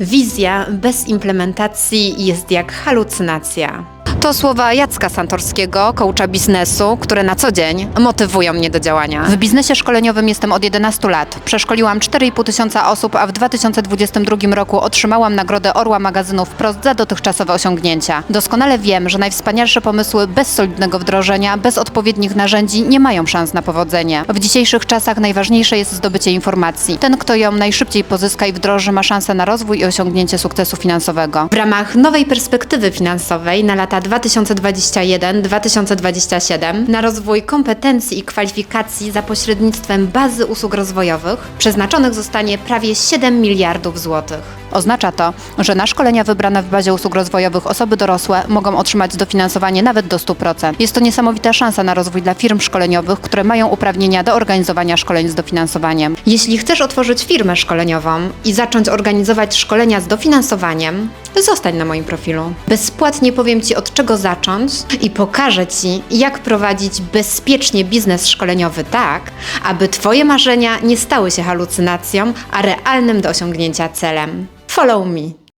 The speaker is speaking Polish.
Wizja bez implementacji jest jak halucynacja. To słowa Jacka Santorskiego, coacha biznesu, które na co dzień motywują mnie do działania. W biznesie szkoleniowym jestem od 11 lat. Przeszkoliłam 4,5 tysiąca osób, a w 2022 roku otrzymałam nagrodę Orła magazynu Wprost za dotychczasowe osiągnięcia. Doskonale wiem, że najwspanialsze pomysły bez solidnego wdrożenia, bez odpowiednich narzędzi nie mają szans na powodzenie. W dzisiejszych czasach najważniejsze jest zdobycie informacji. Ten, kto ją najszybciej pozyska i wdroży, ma szansę na rozwój i osiągnięcie sukcesu finansowego. W ramach nowej perspektywy finansowej na lata 2021-2027 na rozwój kompetencji i kwalifikacji za pośrednictwem bazy usług rozwojowych przeznaczonych zostanie prawie 7 miliardów złotych. Oznacza to, że na szkolenia wybrane w bazie usług rozwojowych osoby dorosłe mogą otrzymać dofinansowanie nawet do 100%. Jest to niesamowita szansa na rozwój dla firm szkoleniowych, które mają uprawnienia do organizowania szkoleń z dofinansowaniem. Jeśli chcesz otworzyć firmę szkoleniową i zacząć organizować szkolenia z dofinansowaniem, zostań na moim profilu. Bezpłatnie powiem Ci od czego zacząć i pokażę Ci, jak prowadzić bezpiecznie biznes szkoleniowy tak, aby Twoje marzenia nie stały się halucynacją, a realnym do osiągnięcia celem. Follow me.